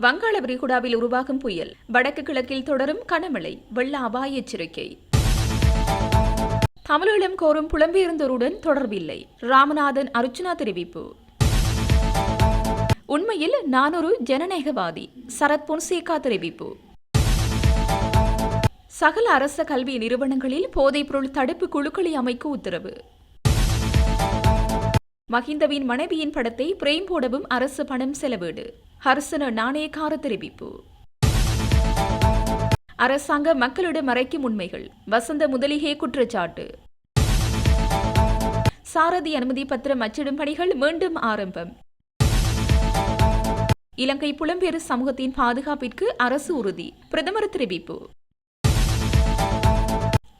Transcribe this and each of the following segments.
வங்காள விரிகுடாவில் உருவாகும் புயல். வடக்கு கிழக்கில் தொடரும் கனமழை. வெள்ள அபாய எச்சரிக்கை. தமிழீழம் கோரும் புலம்பெயர்ந்தோருடன் தொடர்பில்லை. ராமநாதன் அர்ச்சுனா தெரிவிப்பு. உண்மையில் நான் ஒரு ஜனநாயகவாதி. சரத் பொன்சேகா தெரிவிப்பு. சகல அரச கல்வி நிறுவனங்களில் போதைப்பொருள் தடுப்பு குழுக்களை அமைக்க உத்தரவு. மஹிந்தவின் மனைவியின் படத்தை பிரேம் போடவும் அரசு பணம் செலவீடு. ஹர்சன நாணயக்கார தெரிவிப்பு. அரசாங்க மக்களிடம் மறைக்கும் உண்மைகள். வசந்த முதலிகே குற்றச்சாட்டு. சாரதி அனுமதி பத்திரம் அச்சிடும் பணிகள் மீண்டும் ஆரம்பம். இலங்கை புலம்பெயர் சமூகத்தின் பாதுகாப்பிற்கு அரசு உறுதி. பிரதமர் தெரிவிப்பு.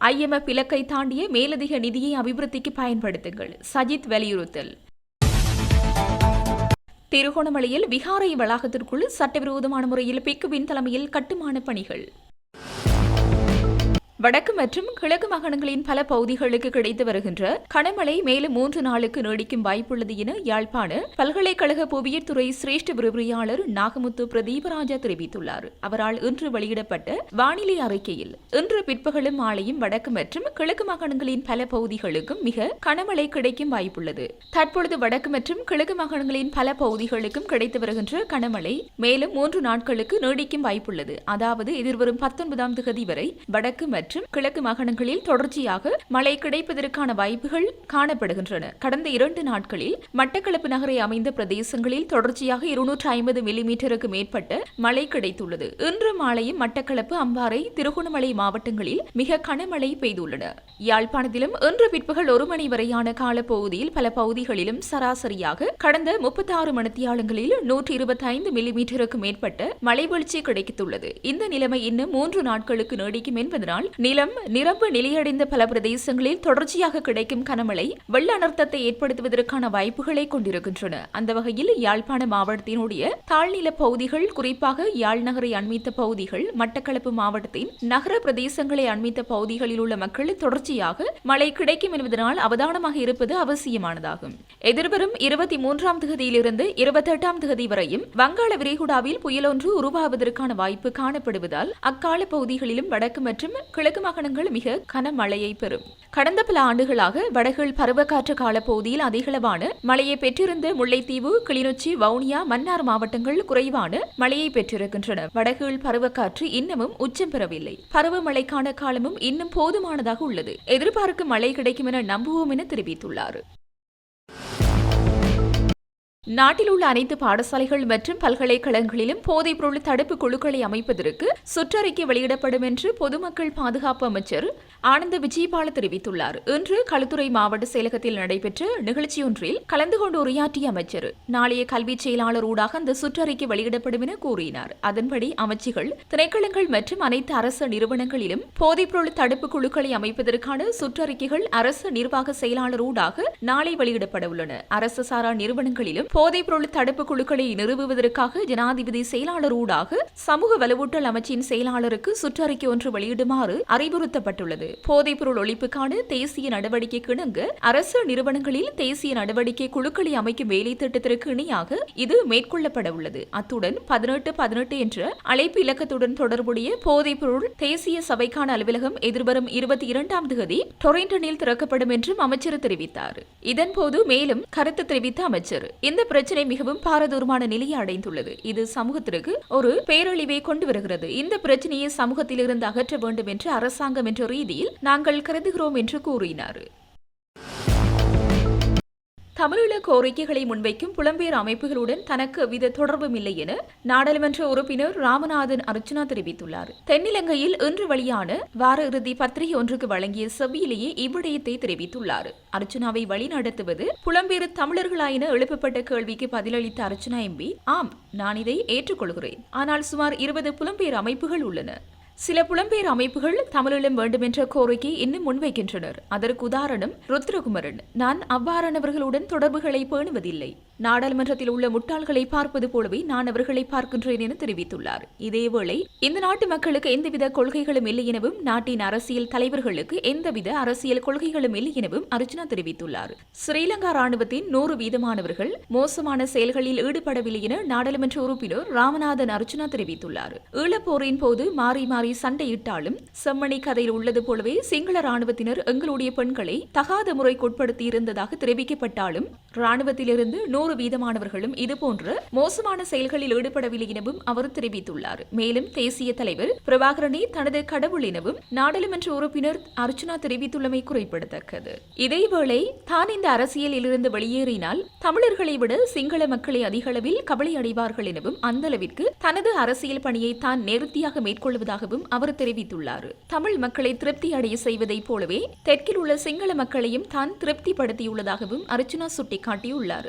ஐஎம்எஃப் இலக்கை தாண்டிய மேலதிக நிதியை அபிவிருத்திக்கு பயன்படுத்துங்கள். சஜித் வலியுறுத்தல் திருகோணமலையில் விகாரை வளாகத்திற்குள் சட்டவிரோதமான முறையில் பிக்குவின் தலைமையில் கட்டுமான பணிகள். வடக்கு மற்றும் கிழக்கு மாகாணங்களின் பல பகுதிகளுக்கு கிடைத்து வருகின்ற கனமழை மேலும் மூன்று நாளுக்கு நீடிக்கும் வாய்ப்புள்ளது என யாழ்ப்பாண பல்கலைக்கழக புவியியல் துறை சிரேஷ்ட விரிவுரையாளர் நாகமுத்து பிரதீபராஜா தெரிவித்துள்ளார். அவரால் இன்று வெளியிடப்பட்ட வானிலை அறிக்கையில் இன்று பிற்பகலும் மாலையும் வடக்கு மற்றும் கிழக்கு மாகாணங்களின் பல பகுதிகளுக்கும் மிக கனமழை கிடைக்கும் வாய்ப்புள்ளது. தற்பொழுது வடக்கு மற்றும் கிழக்கு மாகாணங்களின் பல பகுதிகளுக்கும் கிடைத்து வருகின்ற கனமழை மேலும் மூன்று நாட்களுக்கு நீடிக்கும் வாய்ப்புள்ளது. அதாவது எதிர்வரும் பத்தொன்பதாம் தேதி வரை வடக்கு மற்றும் மற்றும் கிழக்கு மாகாணங்களில் தொடர்ச்சியாக மழை கிடைப்பதற்கான வாய்ப்புகள் காணப்படுகின்றன. கடந்த இரண்டு நாட்களில் மட்டக்களப்பு நகரை அமைந்த பிரதேசங்களில் தொடர்ச்சியாக இருநூற்று ஐம்பது மில்லிமீட்டருக்கு மேற்பட்ட மழை கிடைத்துள்ளது. இன்று மாலையும் மட்டக்களப்பு அம்பாறை திருகோணமலை மாவட்டங்களில் மிக கனமழை பெய்துள்ளன. யாழ்ப்பாணத்திலும் இன்று பிற்பகல் ஒரு மணி வரையான காலப்பகுதியில் பல பகுதிகளிலும் சராசரியாக கடந்த முப்பத்தி ஆறு மணித்தியாலங்களில் நூற்றி இருபத்தி ஐந்து மில்லிமீட்டருக்கு மேற்பட்ட மழை வீழ்ச்சி கிடைத்துள்ளது. இந்த நிலைமை இன்னும் மூன்று நாட்களுக்கு நீடிக்கும் என்பதனால் நிலம் நிரம்பு நிலையடைந்த பல பிரதேசங்களில் தொடர்ச்சியாக கிடைக்கும் கனமழை வெள்ள அனர்த்தத்தை ஏற்படுத்துவதற்கான வாய்ப்புகளை கொண்டிருக்கின்றன. அந்த வகையில் யாழ்ப்பாண மாவட்டத்தினுடைய தாழ்நில பகுதிகள் குறிப்பாக யாழ் நகரை அண்மித்த பகுதிகள் மட்டக்களப்பு மாவட்டத்தின் நகர பிரதேசங்களை அண்மித்த பகுதிகளில் உள்ள மக்கள் தொடர்ச்சியாக மழை கிடைக்கும் என்பதனால் அவதானமாக இருப்பது அவசியமானதாகும். எதிர்வரும் இருபத்தி மூன்றாம் தேதியிலிருந்து இருபத்தி எட்டாம் தேதி வரையும் வங்காள விரிகுடாவில் புயலொன்று உருவாவதற்கான வாய்ப்பு காணப்படுவதால் அக்கால பகுதிகளிலும் வடக்கு மற்றும் கிழக்கு மாகாணங்கள் மிக கனமழையை பெறும். கடந்த பல ஆண்டுகளாக வடகிழ் பருவக்காற்று காலப்பகுதியில் அதிகளவான மழையை பெற்றிருந்த முல்லைத்தீவு கிளிநொச்சி வவுனியா மன்னார் மாவட்டங்கள் குறைவான மழையை பெற்றிருக்கின்றன. வடகிழ் பருவக்காற்று இன்னமும் உச்சம் பெறவில்லை. பருவமழைக்கான காலமும் இன்னும் போதுமானதாக உள்ளது. எதிர்பார்க்கும் மழை கிடைக்கும் என நம்புவோம் என தெரிவித்துள்ளார். நாட்டில் உள்ள அனைத்து பாடசாலைகள் மற்றும் பல்கலைக்கழகங்களிலும் போதைப்பொருள் தடுப்பு குழுக்களை அமைப்பதற்கு சுற்றறிக்கை வெளியிடப்படும் என்று பொதுமக்கள் பாதுகாப்பு அமைச்சர் ஆனந்த விஜயபால தெரிவித்துள்ளார். இன்று களுத்துறை மாவட்ட செயலகத்தில் நடைபெற்ற நிகழ்ச்சியொன்றில் கலந்து கொண்டு உரையாற்றிய அமைச்சர் நாளைய கல்வி செயலாளர் ஊடாக அந்த சுற்றறிக்கை வெளியிடப்படும் என கூறினார். அதன்படி அமைச்சுகள் திணைக்களங்கள் மற்றும் அனைத்து அரசு நிறுவனங்களிலும் போதைப்பொருள் தடுப்பு குழுக்களை அமைப்பதற்கான சுற்றறிக்கைகள் அரசு நிர்வாக செயலாளர் ஊடாக நாளை வெளியிடப்பட உள்ளன. அரசு சாரா நிறுவனங்களிலும் போதைப்பொருள் தடுப்பு குழுக்களை நிறுவுவதற்காக ஜனாதிபதி செயலாளர் ஊடாக சமூக வலுவூட்டல் அமைச்சின் செயலாளருக்கு சுற்றறிக்கை ஒன்று வெளியிடுமாறு அறிவுறுத்தப்பட்டுள்ளது. போதைப்பொருள் ஒழிப்புக்கான தேசிய நடவடிக்கை கிணங்கு அரசு நிறுவனங்களில் தேசிய நடவடிக்கை குழுக்களை அமைக்கும் வேலை திட்டத்திற்கு இணையாக இது மேற்கொள்ளப்பட உள்ளது. அத்துடன் பதினெட்டு பதினெட்டு என்ற அழைப்பு இலக்கத்துடன் தொடர்புடைய போதைப்பொருள் தேசிய சபைக்கான அலுவலகம் எதிர்வரும் இருபத்தி இரண்டாம் தேதி டொரண்டனில் திறக்கப்படும் என்றும் அமைச்சர் தெரிவித்தார். இதன்போது மேலும் கருத்து தெரிவித்த அமைச்சர் இந்த பிரச்சனை மிகவும் பாரதூரமான நிலையை அடைந்துள்ளது. இது சமூகத்திற்கு ஒரு பேரழிவை கொண்டு வருகிறது. இந்த பிரச்சனையை சமூகத்திலிருந்து அகற்ற வேண்டும் என்று அரசாங்கம் என்ற ரீதியில் நாங்கள் கருதுகிறோம் என்று கூறினார். தமிழீழ கோரிக்கைகளை முன்வைக்கும் புலம்பெயர் அமைப்புகளுடன் தனக்கு எவ்வித தொடர்பும் இல்லை என நாடாளுமன்ற உறுப்பினர் ராமநாதன் அர்ச்சனா தெரிவித்துள்ளார். தென்னிலங்கையில் இன்று வெளியான வார இறுதி பத்திரிகை ஒன்றுக்கு வழங்கிய செவ்வியிலேயே இவ்விடயத்தை தெரிவித்துள்ளார். அர்ச்சனாவை வழிநடத்துவது புலம்பெயர் தமிழர்களாயின எழுப்பப்பட்ட கேள்விக்கு பதிலளித்த அர்ச்சனா எம்பி ஆம் நான் இதை ஏற்றுக்கொள்கிறேன். ஆனால் சுமார் இருபது புலம்பெயர் அமைப்புகள் உள்ளன. சில புலம்பெயர் அமைப்புகள் தமிழிலும் வேண்டுமென்ற கோரிக்கை இன்னும் முன்வைக்கின்றனர். அதற்கு உதாரணம் ருத்ரகுமரன். நான் அவ்வாறானவர்களுடன் தொடர்புகளை பேணுவதில்லை. நாடாளுமன்றத்தில் உள்ள முட்டாள்களை பார்ப்பது போலவே நான் அவர்களை பார்க்கின்றேன் என தெரிவித்துள்ளார். இதேவேளை இந்த நாட்டு மக்களுக்கு எந்தவித கொள்கைகளும் இல்லை எனவும் நாட்டின் அரசியல் தலைவர்களுக்கு எந்தவித அரசியல் கொள்கைகளும் இல்லை எனவும் அர்ஜுனா தெரிவித்துள்ளார். ஸ்ரீலங்கா ராணுவத்தின் நூறு வீதமானவர்கள் மோசமான செயல்களில் ஈடுபடவில்லை என நாடாளுமன்ற உறுப்பினர் ராமநாதன் அர்ஜுனா தெரிவித்துள்ளார். ஈழப்போரின் போது மாறி மாறி சண்டையிட்டாலும் செம்மணி கதையில் உள்ளது போலவே சிங்கள ராணுவத்தினர் எங்களுடைய பெண்களை தகாத முறைக்குட்படுத்தி இருந்ததாக தெரிவிக்கப்பட்டாலும் ராணுவத்திலிருந்து நூறு வீதமானவர்களும் இதுபோன்ற மோசமான செயல்களில் ஈடுபடவில்லை எனவும் அவர் தெரிவித்துள்ளார். மேலும் தேசிய தலைவர் பிரபாகரனை தனது கடவுள் எனவும் நாடாளுமன்ற உறுப்பினர் அர்ச்சனா தெரிவித்துள்ளமை குறிப்பிடத்தக்கது. இதேவேளை தான் இந்த அரசியலில் இருந்து வெளியேறினால் தமிழர்களை விட சிங்கள மக்களை அதிகளவில் கவலை அடைவார்கள் எனவும் அந்த அளவிற்கு தனது அரசியல் பணியை தான் நேர்த்தியாக மேற்கொள்வதாகவும் அவர் தெரிவித்துள்ளார். தமிழ் மக்களை திருப்தி அடைய செய்வதைப் போலவே தெற்கில் உள்ள சிங்கள மக்களையும் தான் திருப்திப்படுத்தியுள்ளதாகவும் அர்ச்சனா சுட்டிக்காட்டியுள்ளார்.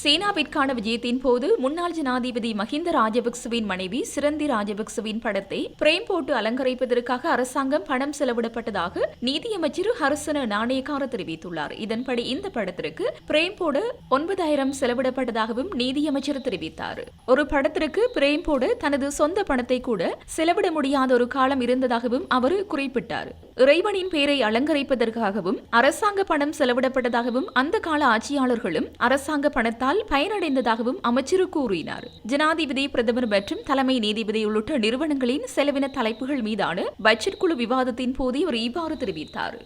சேனாவிற்கான விஜயத்தின் போது முன்னாள் ஜனாதிபதி மஹிந்த ராஜபக்சவின் மனைவி சிரந்தி ராஜபக்சவின் படத்தை பிரேம் போட்டு அலங்கரிப்பதற்காக அரசாங்கம் பணம் செலவிடப்பட்டதாக நீதியமைச்சர் ஹர்சன நாணயக்கார தெரிவித்துள்ளார். இதன்படி இந்த படத்திற்கு பிரேம் போட ஒன்பதாயிரம் செலவிடப்பட்டதாகவும் நீதியமைச்சர் தெரிவித்தார். ஒரு படத்திற்கு பிரேம் போட தனது சொந்த பணத்தை கூட செலவிட முடியாத ஒரு காலம் இருந்ததாகவும் அவர் குறிப்பிட்டார். இறைவனின் பெயரை அலங்கரிப்பதற்காகவும் அரசாங்க பணம் செலவிடப்பட்டதாகவும் அந்த கால ஆட்சியாளர்களும் அரசாங்க பணத்தால் பயனடைந்ததாகவும் அமைச்சர் கூறினார். ஜனாதிபதி பிரதமர் மற்றும் தலைமை நீதிபதி உள்ளிட்ட நிறுவனங்களின் செலவின தலைப்புகள் மீதான பட்ஜெட் குழு விவாதத்தின் போது அவர் இவ்வாறு தெரிவித்தார்.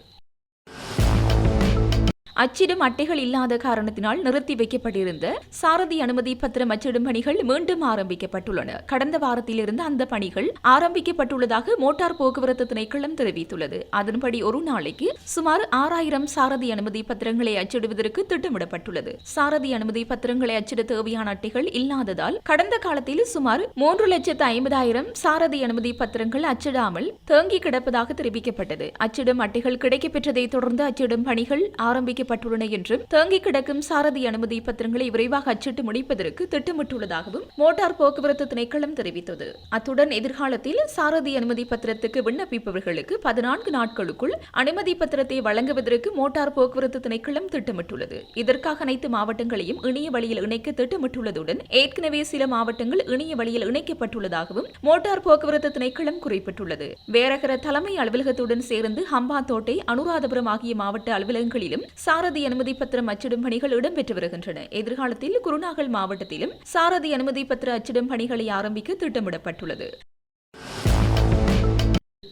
அச்சிடும் அட்டைகள் இல்லாத காரணத்தினால் நிறுத்தி வைக்கப்பட்டிருந்த சாரதி அனுமதி பத்திரம் அச்சிடும் பணிகள் மீண்டும் ஆரம்பிக்கப்பட்டுள்ளன. கடந்த வாரத்திலிருந்து அந்த பணிகள் ஆரம்பிக்கப்பட்டுள்ளதாக மோட்டார் போக்குவரத்து திணைக்களம் தெரிவித்துள்ளது. அதன்படி ஒரு நாளைக்கு சுமார் ஆறாயிரம் சாரதி அனுமதி பத்திரங்களை அச்சிடுவதற்கு திட்டமிடப்பட்டுள்ளது. சாரதி அனுமதி பத்திரங்களை அச்சிட தேவையான அட்டைகள் இல்லாததால் கடந்த காலத்தில் சுமார் மூன்று லட்சத்து ஐம்பதாயிரம் சாரதி அனுமதி பத்திரங்கள் அச்சிடாமல் தேங்கி கிடப்பதாக தெரிவிக்கப்பட்டது. அச்சிடும் அட்டைகள் கிடைக்கப்பெற்றதை தொடர்ந்து அச்சிடும் பணிகள் ஆரம்பிக்க அறிவிக்கப்பட்டுள்ளன என்றும் தேங்கி கிடக்கும் சாரதி அனுமதி பத்திரங்களை விரைவாக அச்சிட்டு முடிப்பதற்கு திட்டமிட்டுள்ளதாகவும் மோட்டார் போக்குவரத்து திணைக்களம் தெரிவித்தது. அத்துடன் எதிர்காலத்தில் சாரதி அனுமதி பத்திரத்துக்கு விண்ணப்பிப்பவர்களுக்கு பதினான்கு நாட்களுக்குள் அனுமதி பத்திரத்தை வழங்குவதற்கு மோட்டார் போக்குவரத்து திணைக்களம் திட்டமிட்டுள்ளது. இதற்காக அனைத்து மாவட்டங்களையும் இணைய வழியில் இணைக்க திட்டமிட்டுள்ளதுடன் ஏற்கனவே சில மாவட்டங்கள் இணைய வழியில் இணைக்கப்பட்டுள்ளதாகவும் மோட்டார் போக்குவரத்து திணைக்களம் குறிப்பிட்டுள்ளது. வேரகர தலைமை அலுவலகத்துடன் சேர்ந்து ஹம்பாந்தோட்டை அனுராதபுரம் ஆகிய மாவட்ட அலுவலகங்களிலும் சாரதி அனுமதி பத்திரம் அச்சிடும் பணிகள் இடம்பெற்று வருகின்றன. எதிர்காலத்தில் குருநாகல் மாவட்டத்திலும் சாரதி அனுமதி பத்திர அச்சிடும் பணிகளை ஆரம்பிக்க திட்டமிடப்பட்டுள்ளது.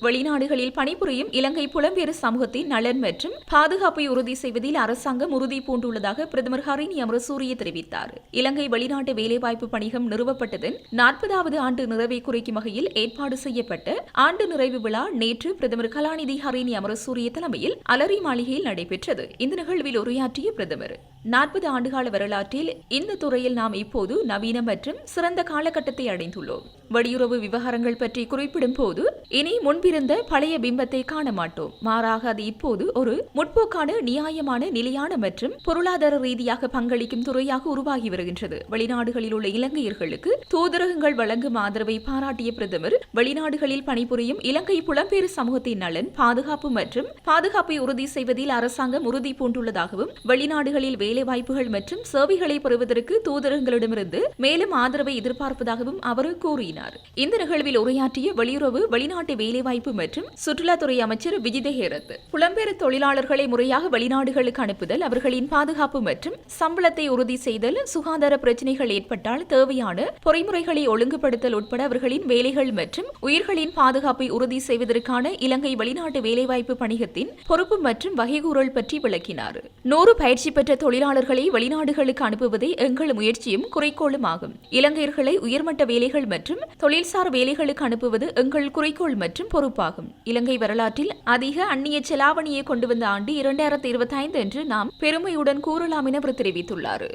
வெளிநாடுகளில் பணிபுரியும் இலங்கை புலம்பெயர் சமூகத்தின் நலன் மற்றும் பாதுகாப்பை உறுதி செய்வதில் அரசாங்கம் உறுதி பூண்டுள்ளதாக பிரதமர் ஹரிணி அமரசூரிய தெரிவித்தார். இலங்கை வெளிநாட்டு வேலைவாய்ப்பு பணிகம் நிறுவப்பட்டதன் நாற்பதாவது ஆண்டு நிறைவை குறிக்கும் வகையில் ஏற்பாடு செய்யப்பட்ட ஆண்டு நிறைவு விழா நேற்று பிரதமர் கலாநிதி ஹரிணி அமரசூரிய தலைமையில் அலரி மாளிகையில் நடைபெற்றது. இந்த நிகழ்வில் உரையாற்றிய பிரதமர் நாற்பது ஆண்டுகால வரலாற்றில் இந்த துறையில் நாம் இப்போது நவீன மற்றும் சிறந்த காலகட்டத்தை அடைந்துள்ளோம். வெளியுறவு விவகாரங்கள் பற்றி குறிப்பிடும் போது இனி முன்பிருந்த பழைய பிம்பத்தை காண மாட்டோம். மாறாக அது இப்போது ஒரு முற்போக்கான நியாயமான நிலையான மற்றும் பொருளாதார ரீதியாக பங்களிக்கும் துறையாக உருவாகி வருகின்றது. வெளிநாடுகளில் உள்ள இலங்கையர்களுக்கு தூதரகங்கள் வழங்கும் ஆதரவை பாராட்டிய பிரதமர் வெளிநாடுகளில் பணிபுரியும் இலங்கை புலம்பெயர் சமூகத்தின் நலன் பாதுகாப்பு மற்றும் பாதுகாப்பை உறுதி செய்வதில் அரசாங்கம் உறுதி பூண்டுள்ளதாகவும் வெளிநாடுகளில் வேலைவாய்ப்புகள் மற்றும் சேவைகளை பெறுவதற்கு தூதரகங்களிடமிருந்து மேலும் ஆதரவை எதிர்பார்ப்பதாகவும் அவர் கூறினார். இந்த நிகழ்வில் உரையாற்றிய வெளியுறவு வெளிநாட்டு வேலைவாய்ப்பு மற்றும் சுற்றுலாத்துறை அமைச்சர் விஜித ஹேரத் புலம்பெயர் தொழிலாளர்களை முறையாக வெளிநாடுகளுக்கு அனுப்புதல் அவர்களின் பாதுகாப்பு மற்றும் சம்பளத்தை உறுதி செய்தல் சுகாதார பிரச்சினைகள் ஏற்பட்டால் தேவையான பொறிமுறைகளை ஒழுங்குபடுத்தல் உட்பட அவர்களின் வேலைகள் மற்றும் உயிர்களின் பாதுகாப்பை உறுதி செய்வதற்கான இலங்கை வெளிநாட்டு வேலைவாய்ப்பு பணிகத்தின் பொறுப்பு மற்றும் வகைகூறல் பற்றி விளக்கினார். நூறு பயிற்சி பெற்ற தொழிலாளர்களை வெளிநாடுகளுக்கு அனுப்புவதே எங்கள் முயற்சியும் குறிக்கோளும் ஆகும். இலங்கையர்களை உயர்மட்ட வேலைகள் மற்றும் தொழில்சார் வேலைகளுக்கு அனுப்புவது எங்கள் குறிக்கோள் மற்றும் பொறுப்பாகும். இலங்கை வரலாற்றில் அதிக அந்நிய செலாவணியை கொண்டு வந்த ஆண்டு இரண்டாயிரத்தி இருபத்தி ஐந்து என்று நாம் பெருமையுடன் கூறலாம் என அவர் தெரிவித்துள்ளார்.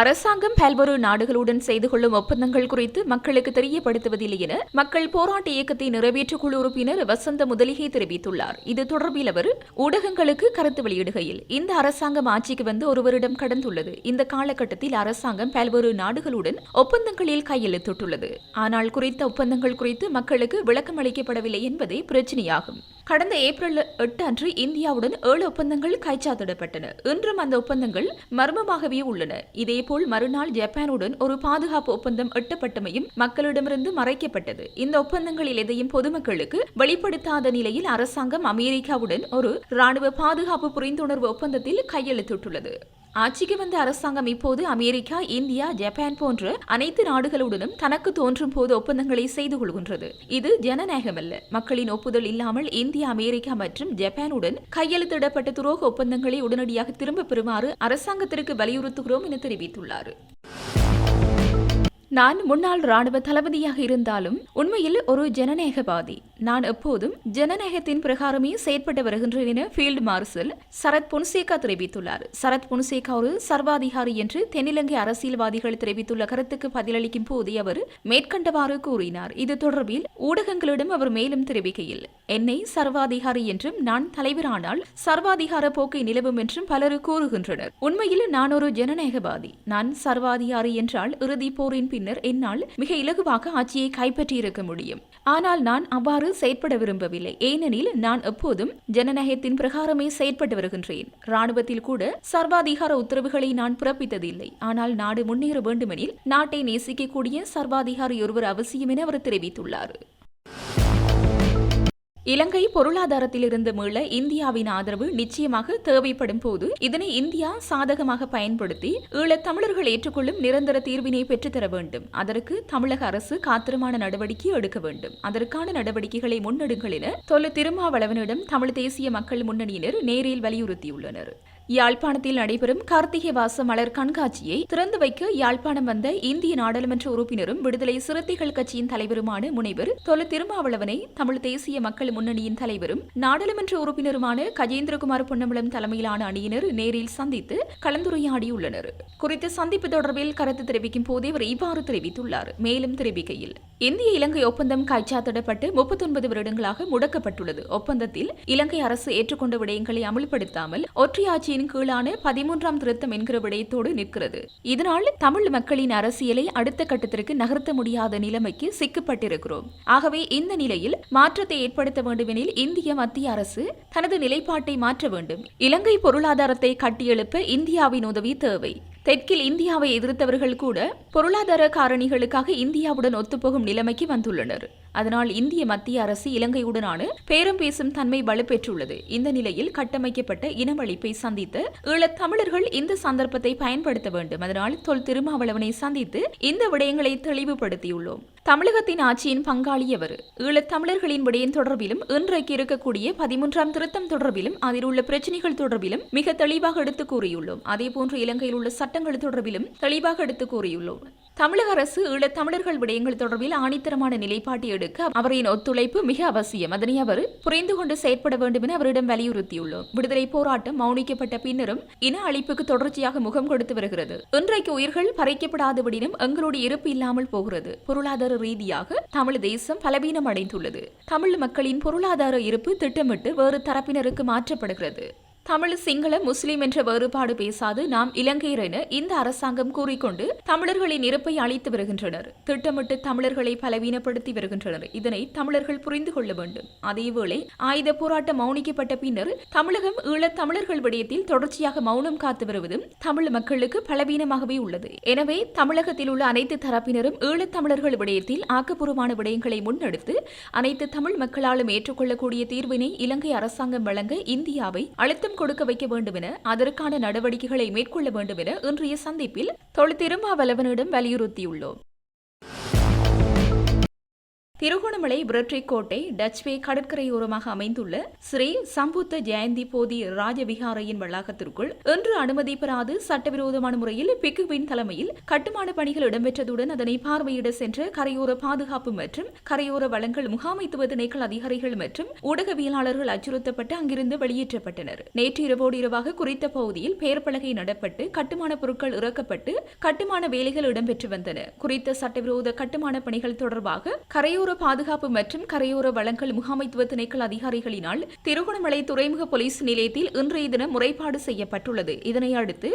அரசாங்கம் பல்வேறு நாடுகளுடன் செய்து கொள்ளும் ஒப்பந்தங்கள் குறித்து மக்களுக்கு தெரியப்படுத்துவதில்லை என மக்கள் போராட்ட இயக்கத்தை நிறைவேற்று குழு உறுப்பினர் வசந்த முதலிகை தெரிவித்துள்ளார். இது தொடர்பில் அவர் ஊடகங்களுக்கு கருத்து வெளியிடுகையில் இந்த அரசாங்கம் ஆட்சிக்கு வந்து ஒரு வருடம் கடந்துள்ளது. இந்த காலகட்டத்தில் அரசாங்கம் பல்வேறு நாடுகளுடன் ஒப்பந்தங்களில் கையெழுத்திட்டுள்ளது. ஆனால் குறித்த ஒப்பந்தங்கள் குறித்து மக்களுக்கு விளக்கம் அளிக்கப்படவில்லை என்பதே பிரச்சனையாகும். கடந்த ஏப்ரல் எட்டு அன்று இந்தியாவுடன் ஏழு ஒப்பந்தங்கள் கைச்சாத்திடப்பட்டன. இன்றும் அந்த ஒப்பந்தங்கள் மர்மமாகவே உள்ளன. இதே போல் மறுநாள் ஜப்பானுடன் ஒரு பாதுகாப்பு ஒப்பந்தம் எட்டப்பட்டமையும் மக்களிடமிருந்து மறைக்கப்பட்டது. இந்த ஒப்பந்தங்களில் எதையும் பொதுமக்களுக்கு வெளிப்படுத்தாத நிலையில் அரசாங்கம் அமெரிக்காவுடன் ஒரு ராணுவ பாதுகாப்பு புரிந்துணர்வு ஒப்பந்தத்தில் கையெழுத்திட்டுள்ளது. ஆட்சிக்கு வந்த அரசாங்கம் இப்போது அமெரிக்கா இந்தியா ஜப்பான் போன்ற அனைத்து நாடுகளுடனும் தனக்கு தோன்றும் போது ஒப்பந்தங்களை செய்து கொள்கின்றது. இது ஜனநாயகமல்ல. மக்களின் ஒப்புதல் இல்லாமல் இந்தியா அமெரிக்கா மற்றும் ஜப்பானுடன் கையெழுத்திடப்பட்ட துரோக ஒப்பந்தங்களை உடனடியாக திரும்பப் பெறுமாறு அரசாங்கத்திற்கு வலியுறுத்துகிறோம் என தெரிவித்துள்ளார். நான் முன்னாள் ராணுவ தளபதியாக இருந்தாலும் உண்மையில் ஒரு ஜனநாயகவாதி. நான் எப்போதும் ஜனநாயகத்தின் பிரகாரமே செயற்பட்டு வருகின்றேன் என ஃபீல்டு மார்ஷல் சரத் பொன்சேகா தெரிவித்துள்ளார். சரத் பொன்சேகா ஒரு சர்வாதிகாரி என்று தென்னிலங்கை அரசியல்வாதிகள் தெரிவித்துள்ள கருத்துக்கு பதிலளிக்கும் போதே அவர் மேற்கண்டவாறு கூறினார். இது தொடர்பில் ஊடகங்களிடம் அவர் மேலும் தெரிவிக்கையில் என்னை சர்வாதிகாரி என்றும் நான் தலைவரானால் சர்வாதிகார போக்கை நிலவும் என்றும் பலர் கூறுகின்றனர். உண்மையில் நான் ஒரு ஜனநாயகவாதி. நான் சர்வாதிகாரி என்றால் இறுதி போரின் பின்னர் என்னால் மிக இலகுவாக ஆட்சியை கைப்பற்றியிருக்க முடியும். ஆனால் நான் அவ்வாறு செயற்பட விரும்பவில்லை. ஏனெனில் நான் எப்போதும் ஜனநாயகத்தின் பிரகாரமே செயற்பட்டு வருகின்றேன். ராணுவத்தில் கூட சர்வாதிகார உத்தரவுகளை நான் பிறப்பித்ததில்லை. ஆனால் நாடு முன்னேற வேண்டுமெனில் நாட்டை நேசிக்கக்கூடிய சர்வாதிகாரி ஒருவர் அவசியம் என அவர் தெரிவித்துள்ளார். இலங்கை பொருளாதாரத்திலிருந்து மீள இந்தியாவின் ஆதரவு நிச்சயமாக தேவைப்படும் போது இதனை இந்தியா சாதகமாக பயன்படுத்தி ஈழத் தமிழர்கள் ஏற்றுக்கொள்ளும் நிரந்தர தீர்வினை பெற்றுத்தர வேண்டும். அதற்கு தமிழக அரசு காத்திரமான நடவடிக்கை எடுக்க வேண்டும். அதற்கான நடவடிக்கைகளை முன்னெடுங்கள் என தொல்ல திருமாவளவனிடம் தமிழ் தேசிய மக்கள் முன்னணியினர் நேரில் வலியுறுத்தியுள்ளனர். யாழ்ப்பாணத்தில் நடைபெறும் கார்த்திகை வாச மலர் கண்காட்சியை திறந்து வைக்க யாழ்ப்பாணம் வந்த இந்திய நாடாளுமன்ற உறுப்பினரும் விடுதலை சிறுத்தைகள் கட்சியின் தலைவருமான முனைவர் தொல திருமாவளவனை தமிழ் தேசிய மக்கள் முன்னணியின் தலைவரும் நாடாளுமன்ற உறுப்பினருமான கஜேந்திரகுமார் பொன்னம்பலம் தலைமையிலான அணியினர் நேரில் சந்தித்து கலந்துரையாடியுள்ளனர். குறித்த சந்திப்பு தொடர்பில் கருத்து தெரிவிக்கும் போதே அவர் இவ்வாறு தெரிவித்துள்ளார். மேலும் தெரிவிக்கையில் இந்திய இலங்கை ஒப்பந்தம் கைச்சாத்திடப்பட்டு முப்பத்தொன்பது வருடங்களாக முடக்கப்பட்டுள்ளது. ஒப்பந்தத்தில் இலங்கை அரசு ஏற்றுக்கொண்ட விடயங்களை அமல்படுத்தாமல் ஒற்றையாட்சி ஆட்சியின் கீழான பதிமூன்றாம் திருத்தம் என்கிற விடயத்தோடு நிற்கிறது. இதனால் தமிழ் மக்களின் அரசியலை அடுத்த கட்டத்திற்கு நகர்த்த முடியாத நிலைமைக்கு சிக்கப்பட்டிருக்கிறோம். ஆகவே இந்த நிலையில் மாற்றத்தை ஏற்படுத்த வேண்டுமெனில் இந்திய மத்திய அரசு தனது நிலைப்பாட்டை மாற்ற வேண்டும். இலங்கை பொருளாதாரத்தை கட்டியெழுப்ப இந்தியாவின் உதவி தேவை. தெற்கில் இந்தியாவை எதிர்த்தவர்கள் கூட பொருளாதார காரணிகளுக்காக இந்தியாவுடன் ஒத்துப்போகும் நிலைமைக்கு வந்துள்ளனர். அதனால் இந்திய மத்திய அரசு இலங்கையுடனான பேரம் பேசும் தன்மை வலுப்பெற்றுள்ளது. இந்த நிலையில் கட்டமைக்கப்பட்ட இனவழிப்பை சந்தித்து ஈழத் தமிழர்கள் இந்த சந்தர்ப்பத்தை பயன்படுத்த வேண்டும். அதனால் தொல் திருமாவளவனை சந்தித்து இந்த விடயங்களை தெளிவுபடுத்தியுள்ளோம். தமிழகத்தின் ஆட்சியின் பங்காளி அவர் ஈழத் தமிழர்களின் விடயம் தொடர்பிலும் இன்றைக்கு இருக்கக்கூடிய பதிமூன்றாம் திருத்தம் தொடர்பிலும் அதில் உள்ள பிரச்சனைகள் தொடர்பிலும் மிக தெளிவாக எடுத்து கூறியுள்ளோம். அதேபோன்று இலங்கையில் உள்ள சட்டங்கள் தொடர்பிலும் தெளிவாக எடுத்து கூறியுள்ளோம். தமிழக அரசு ஈழத் தமிழர்கள் விடயங்கள் தொடர்பில் ஆணித்தரமான நிலைப்பாட்டை எடுக்க அவரின் ஒத்துழைப்பு மிக அவசியம். அதனை அவர் புரிந்து கொண்டு செயற்பட வேண்டும் என அவரிடம் வலியுறுத்தியுள்ளோம். விடுதலை போராட்டம் மௌனிக்கப்பட்ட பின்னரும் இன அழிப்புக்கு தொடர்ச்சியாக முகம் கொடுத்து வருகிறது. இன்றைக்கு உயிர்கள் பறைக்கப்படாதபடினும் எங்களுடைய இருப்பு இல்லாமல் போகிறது. பொருளாதார ரீதியாக தமிழ் தேசம் பலவீனம் அடைந்துள்ளது தமிழ் மக்களின் பொருளாதார இருப்பு திட்டமிட்டு வேறு தரப்பினருக்கு மாற்றப்படுகிறது. தமிழ் சிங்கள முஸ்லிம் என்ற வேறுபாடு பேசாது நாம் இலங்கையர் என இந்த அரசாங்கம் கூறிக்கொண்டு தமிழர்களின் இருப்பை அளித்து வருகின்றனர். திட்டமிட்டு தமிழர்களை பலவீனப்படுத்தி வருகின்றனர். இதனை தமிழர்கள் புரிந்து கொள்ள வேண்டும். அதேவேளை ஆயுத போராட்டம் மௌனிக்கப்பட்ட பின்னர் தமிழகம் ஈழத் தமிழர்கள் விடயத்தில் தொடர்ச்சியாக மௌனம் காத்து வருவதும் தமிழ் மக்களுக்கு பலவீனமாகவே உள்ளது. எனவே தமிழகத்தில் உள்ள அனைத்து தரப்பினரும் ஈழத் தமிழர்கள் விடயத்தில் ஆக்கப்பூர்வமான விடயங்களை முன்னெடுத்து அனைத்து தமிழ் மக்களாலும் ஏற்றுக்கொள்ளக்கூடிய தீர்வினை இலங்கை அரசாங்கம் வழங்க இந்தியாவை அழுத்தம் கொடுக்க வைக்க வேண்டும் என அதற்கான நடவடிக்கைகளை மேற்கொள்ள வேண்டும் என இன்றைய சந்திப்பில் தொழில் திருமாவளவனிடம் வலியுறுத்தியுள்ளோம். திருகோணமலை கோட்டை டச்வே கடற்கரையோரமாக அமைந்துள்ள ஸ்ரீ சம்புத்த ஜெயந்தி போதி ராஜவிகாரையின் வளாகத்திற்குள் இன்று அனுமதி பெறாது சட்டவிரோதமான முறையில் பிக்குவின் தலைமையில் கட்டுமான பணிகள் இடம்பெற்றதுடன் அதனை பார்வையிட சென்ற கரையோர பாதுகாப்பு மற்றும் கரையோர வளங்கள் முகாமைத்துவ திணைக்கள் அதிகாரிகள் மற்றும் ஊடகவியலாளர்கள் அச்சுறுத்தப்பட்டு அங்கிருந்து வெளியேற்றப்பட்டனர். நேற்று இரவோடு இரவாக குறித்த பகுதியில் பெயர் பலகை நடப்பட்டு கட்டுமான பொருட்கள் இறக்கப்பட்டு கட்டுமான வேலைகள் இடம்பெற்று வந்தன. குறித்த சட்டவிரோத கட்டுமான பணிகள் தொடர்பாக கரையோர கடலோர பாதுகாப்பு மற்றும் கரையோர வளங்கள் முகாமைத்துவ திணைக்கள் அதிகாரிகளினால் திருகோணமலை துறைமுக போலீஸ் நிலையத்தில் இன்றைய தினம் முறைப்பாடு செய்யப்பட்டுள்ளது. இதனை அடுத்து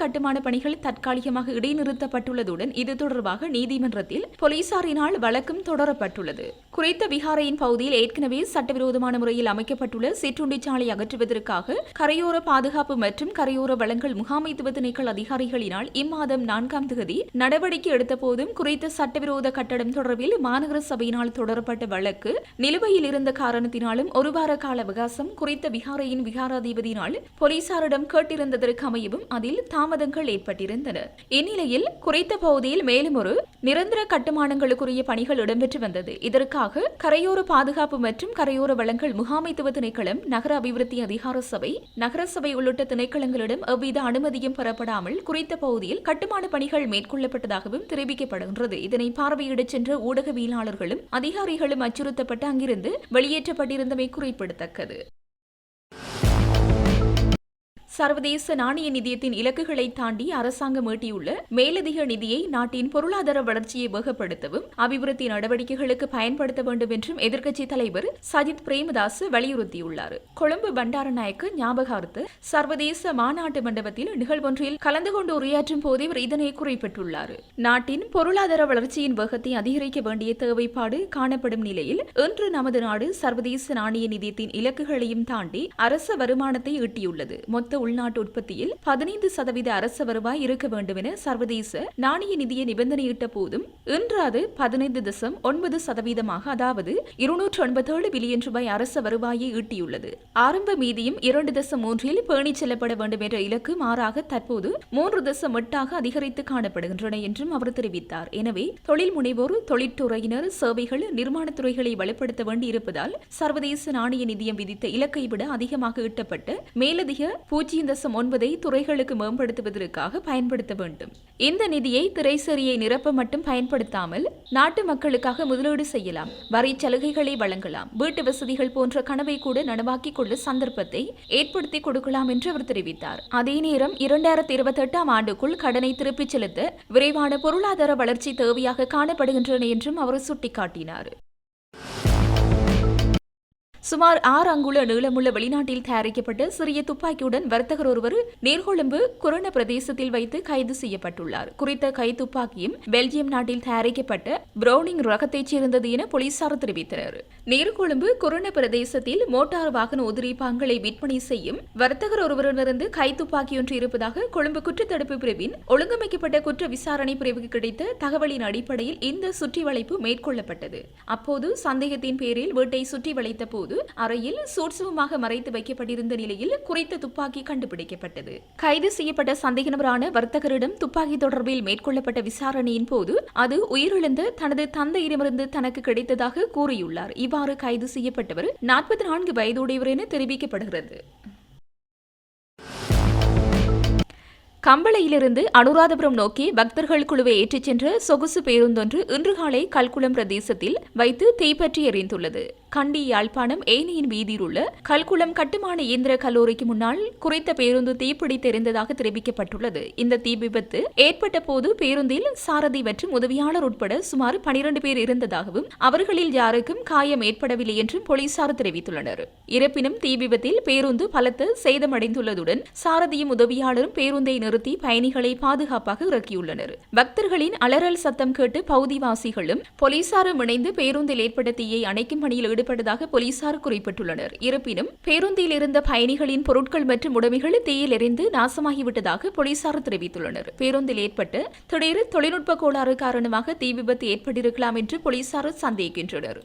கட்டுமான பணிகள் தற்காலிகமாக இடைநிறுத்தப்பட்டுள்ளதுடன் இது தொடர்பாக நீதிமன்றத்தில் போலீசாரினால் வழக்கும் தொடரப்பட்டுள்ளது. குறைத்த விகாரையின் பகுதியில் ஏற்கனவே சட்டவிரோதமான முறையில் அமைக்கப்பட்டுள்ள சிற்றுண்டிச்சாலை அகற்றுவதற்காக கரையோர பாதுகாப்பு மற்றும் கரையோர வளங்கள் முகாமைத்துவ திணைக்கள் அதிகாரிகளினால் இம்மாதம் நான்காம் தேதி நடவடிக்கை எடுத்த போதும் குறித்த சட்டவிரோத கட்டடம் தொடர்பில் மாநகர சபை சபையினால் தொடரப்பட்ட வழக்கு நிலுவையில் இருந்த காரணத்தினாலும் ஒரு வார கால அவகாசம் குறித்த விகாரையின் விகாராதிபதியினால் போலீசாரிடம் கேட்டிருந்ததற்கு அமையவும் அதில் தாமதங்கள் ஏற்பட்டிருந்தன. இந்நிலையில் குறித்த பகுதியில் மேலும் ஒரு நிரந்தர கட்டுமானங்களுக்குரிய பணிகள் இடம்பெற்று வந்தது. இதற்காக கரையோர பாதுகாப்பு மற்றும் கரையோர வளங்கள் முகாமைத்துவ திணைக்களம் நகர அபிவிருத்தி அதிகார சபை நகரசபை உள்ளிட்ட திணைக்களங்களிடம் எவ்வித அனுமதியும் பெறப்படாமல் குறித்த பகுதியில் கட்டுமான பணிகள் மேற்கொள்ளப்பட்டதாகவும் தெரிவிக்கப்படுகின்றது. இதனை பார்வையிடச் சென்ற ஊடகவியலாளர்களும் அதிகாரிகளும் அச்சுறுத்தப்பட்டு அங்கிருந்து வெளியேற்றப்பட்டிருந்தமை குறிப்பிடத்தக்கது. சர்வதேச நாணய நிதியத்தின் இலக்குகளை தாண்டி அரசாங்கம் ஈட்டியுள்ள மேலதிக நிதியை நாட்டின் பொருளாதார வளர்ச்சியை வேகப்படுத்தவும் அபிவிருத்தி நடவடிக்கைகளுக்கு பயன்படுத்த வேண்டும் என்றும் எதிர்க்கட்சி தலைவர் சஜித் பிரேமதாஸ் வலியுறுத்தியுள்ளார். கொழும்பு பண்டாரநாயக்க ஞாபகார்த்த சர்வதேச மாநாட்டு மண்டபத்தில் நிகழ்வொன்றில் கலந்து கொண்டு உரையாற்றும் போது இவர் இதனை குறிப்பிட்டுள்ளார். நாட்டின் பொருளாதார வளர்ச்சியின் வேகத்தை அதிகரிக்க வேண்டிய தேவைப்பாடு காணப்படும் நிலையில் இன்று நமது நாடு சர்வதேச நாணய நிதியத்தின் இலக்குகளையும் தாண்டி அரச வருமானத்தை ஈட்டியுள்ளது. மொத்த உள்நாட்டு உற்பத்தியில் பதினைந்து சதவீத அரசு வருவாய் இருக்க வேண்டும் என சர்வதேச நாணய நிதிய நிபந்தனையிட்ட போதும் இன்று அது பதினைந்து தசம் ஒன்பது சதவீதமாக அதாவது இருநூற்று ஒன்பத்தேழு பில்லியன் ரூபாய் அரச வருவாயை ஈட்டியுள்ளது. ஆரம்ப மீதியும் இரண்டு தசம் மூன்றில் பேணி செல்லப்பட வேண்டும் என்ற இலக்கு மாறாக தற்போது மூன்று தசம் எட்டாக அதிகரித்து காணப்படுகின்றன என்றும் அவர் தெரிவித்தார். எனவே தொழில் முனைவோர் தொழிற்துறையினர் சேவைகள் நிர்மாண துறைகளை வலுப்படுத்த வேண்டியிருப்பதால் சர்வதேச நாணய நிதியம் விதித்த இலக்கை விட அதிகமாக ஈட்டப்பட்ட மேலதிக பூஜ்ஜிய பூஜ்ஜியம் தசம் ஒன்பதை துறைகளுக்கு மேம்படுத்துவதற்காக பயன்படுத்த வேண்டும். இந்த நிதியை திரைசரியை நிரப்ப மட்டும் பயன்படுத்தாமல் நாட்டு மக்களுக்காக முதலீடு செய்யலாம். வரி சலுகைகளை வழங்கலாம். வீட்டு வசதிகள் போன்ற கனவை கூட நனவாக்கிக் கொள்ள சந்தர்ப்பத்தை ஏற்படுத்தி கொடுக்கலாம் என்று அவர் தெரிவித்தார். அதே நேரம் இரண்டாயிரத்தி இருபத்தி எட்டாம் ஆண்டுக்குள் கடனை திருப்பிச் செலுத்த விரைவான பொருளாதார வளர்ச்சி தேவையாக காணப்படுகின்றன என்றும் அவர் சுட்டிக்காட்டினார். சுமார் ஆறு அங்குல நீளமுள்ள வெளிநாட்டில் தயாரிக்கப்பட்ட சிறிய துப்பாக்கியுடன் வர்த்தகர் ஒருவர் நீர்கொழும்பு குரண பிரதேசத்தில் வைத்து கைது செய்யப்பட்டுள்ளார். குறித்த கை துப்பாக்கியும் பெல்ஜியம் நாட்டில் தயாரிக்கப்பட்ட பிரவுனிங் ரகத்தைச் சேர்ந்தது என போலீசார் தெரிவித்தனர். நீர்கொழும்பு குரண பிரதேசத்தில் மோட்டார் வாகன உதிரிப்பாங்களை விற்பனை செய்யும் வர்த்தகர் ஒருவரிடமிருந்து கை துப்பாக்கியொன்று இருப்பதாக கொழும்பு குற்றத்தடுப்பு பிரிவின் ஒழுங்கமைக்கப்பட்ட குற்ற விசாரணை பிரிவுக்கு கிடைத்த தகவலின் அடிப்படையில் இந்த சுற்றி வளைப்பு மேற்கொள்ளப்பட்டது. அப்போது சந்தேகத்தின் பேரில் வீட்டை சுற்றி வளைத்த போது போது அறையில் சூட்சமமாக மறைத்து வைக்கப்பட்டிருந்த நிலையில் குறித்த துப்பாக்கி கண்டுபிடிக்கப்பட்டது. கைது செய்யப்பட்ட சந்தேக நபரான வர்த்தகரிடம் துப்பாக்கி தொடர்பில் மேற்கொள்ளப்பட்ட விசாரணையின் போது அது உயிரிழந்த தனது தந்தையிடமிருந்து தனக்கு கிடைத்ததாக கூறியுள்ளார். இவ்வாறு கைது செய்யப்பட்டவர் நாற்பத்தி நான்கு வயதுடையவர் என தெரிவிக்கப்படுகிறது. கம்பளையிலிருந்து அனுராதபுரம் நோக்கி பக்தர்கள் குழுவை ஏற்றிச் சென்ற சொகுசு பேருந்தொன்று இன்று காலை கல்குளம் பிரதேசத்தில் வைத்து தீப்பற்றி எறிந்துள்ளது. கண்டி யாழ்ப்பாணம் ஏனியின் வீதியில் உள்ள கல்குளம் கட்டுமான இயந்திர கல்லூரிக்கு முன்னால் குறித்த பேருந்து தீப்பிடித்தெறிந்ததாக தெரிவிக்கப்பட்டுள்ளது. இந்த தீ விபத்து ஏற்பட்ட போது பேருந்தில் சாரதி மற்றும் உதவியாளர் உட்பட சுமார் பனிரண்டு பேர் இருந்ததாகவும் அவர்களில் யாருக்கும் காயம் ஏற்படவில்லை என்றும் போலீசார் தெரிவித்துள்ளனர். இருப்பினும் தீ விபத்தில் பேருந்து பலத்த சேதமடைந்துள்ளதுடன் சாரதியும் உதவியாளரும் பேருந்தை நிறுத்தி பயணிகளை பாதுகாப்பாக இறக்கியுள்ளனர். பக்தர்களின் அலறல் சத்தம் கேட்டு பகுதிவாசிகளும் போலீசாரும் இணைந்து பேருந்தில் ஏற்பட்ட தீயை அணைக்கும் பணியில் ஈடுபட்டதாக போலீசார் குறிப்பிட்டுள்ளனர். இருப்பினும் பேருந்தில் இருந்த பயணிகளின் பொருட்கள் மற்றும் உடைமைகள் தீயில் எரிந்து நாசமாகிவிட்டதாக போலீசார் தெரிவித்துள்ளனர். பேருந்தில் ஏற்பட்ட திடீர் தொழில்நுட்ப கோளாறு காரணமாக தீ விபத்து ஏற்பட்டிருக்கலாம் என்று போலீசார் சந்தேகிக்கின்றனர்.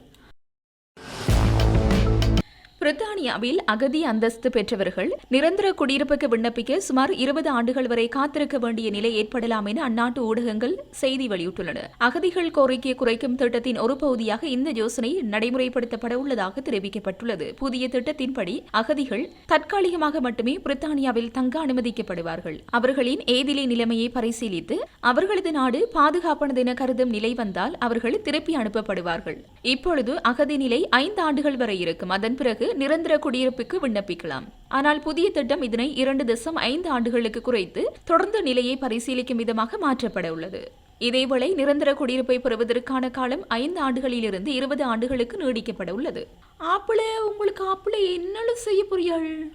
பிரித்தானியாவில் அகதி அந்தஸ்து பெற்றவர்கள் நிரந்தர குடியிருப்புக்கு விண்ணப்பிக்க சுமார் இருபது ஆண்டுகள் வரை காத்திருக்க வேண்டிய நிலை ஏற்படலாம் என அந்நாட்டு ஊடகங்கள் செய்தி வெளியிட்டுள்ளன. அகதிகள் கோரிக்கை குறைக்கும் திட்டத்தின் ஒரு பகுதியாக இந்த யோசனை நடைமுறைப்படுத்தப்பட உள்ளதாக தெரிவிக்கப்பட்டுள்ளது. புதிய திட்டத்தின்படி அகதிகள் தற்காலிகமாக மட்டுமே பிரித்தானியாவில் தங்க அனுமதிக்கப்படுவார்கள். அவர்களின் ஏதிலை நிலைமையை பரிசீலித்து அவர்களது நாடு பாதுகாப்பானது என கருதும் நிலை வந்தால் அவர்கள் திருப்பி அனுப்பப்படுவார்கள். இப்பொழுது அகதி நிலை ஐந்து ஆண்டுகள் வரை இருக்கும். அதன் பிறகு நிரந்தர குடியிருப்புக்கு விண்ணப்பிக்கலாம். ஆனால் புதிய திட்டம் இதனை இரண்டு தசம் ஐந்து ஆண்டுகளுக்கு குறைத்து தொடர்ந்த நிலையை பரிசீலிக்கும் விதமாக மாற்றப்பட உள்ளது. இதேவேளை நிரந்தர குடியிருப்பை பெறுவதற்கான காலம் ஐந்து ஆண்டுகளிலிருந்து இருபது ஆண்டுகளுக்கு நீடிக்கப்பட உள்ளது. ஆப்பிள உங்களுக்கு ஆப்பிள என்னலும் செய்ய புரியாள்